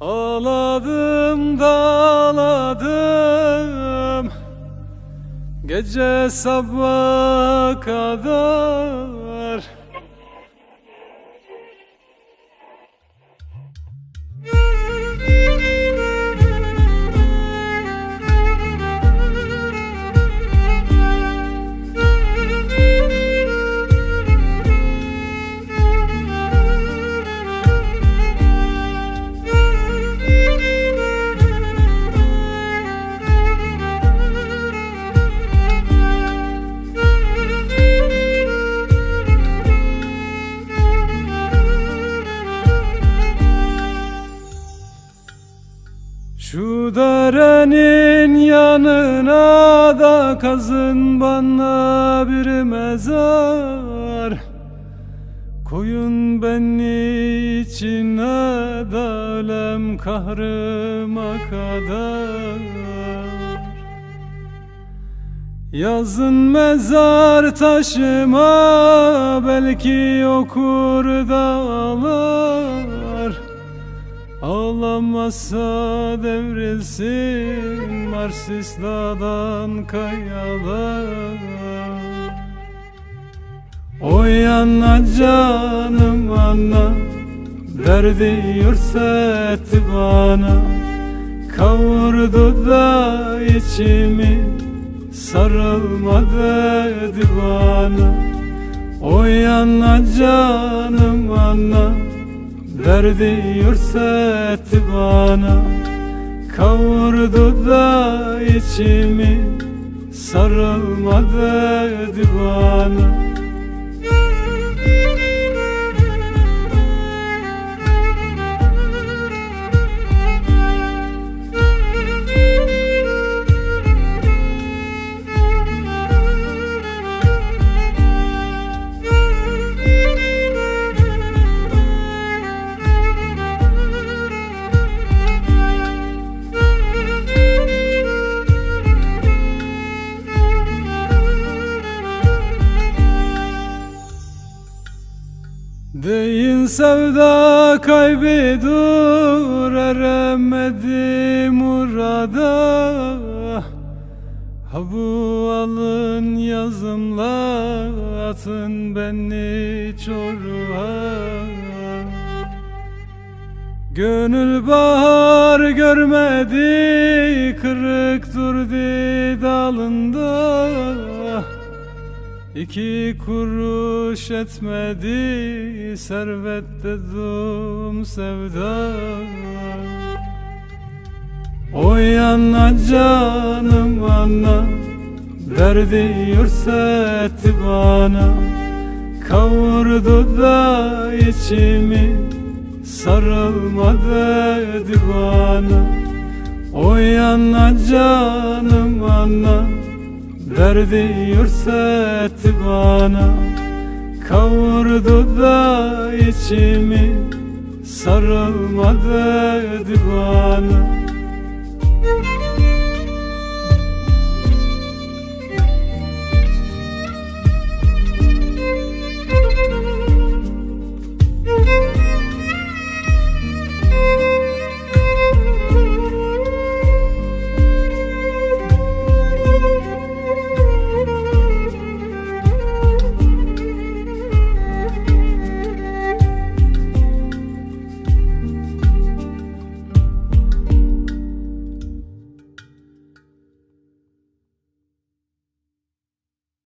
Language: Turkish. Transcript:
Ağladım dağladım. Gece sabaha kadar Şu derenin yanına da kazın bana bir mezar. Koyun beni içine de ölem kahrıma kadar. Yazın mezar taşıma belki okur dağlar Ağlamazsa devrilsin Marsis dağdan kayalar. Oy ana canım ana Derdi yürsetti bana Kavurdu da içimi Sarılma dedi bana Oy ana canım ana Derdi yürsetti bana Kavurdu da içimi Sarılma dedi bana Deyin sevda kaybedur eremedi murada Ha bu alın yazımla atın beni çoruğa. Gönül bahar görmedi kırık durdu dalında İki kuruş etmedi servet dedim sevda. Oy ana canım ana Derdi yürsetti bana Kavurdu da içimi Sarılma dedi bana Oy ana canım ana Derdi yürsetti bana Kavurdu da içimi Sarılma dedi bana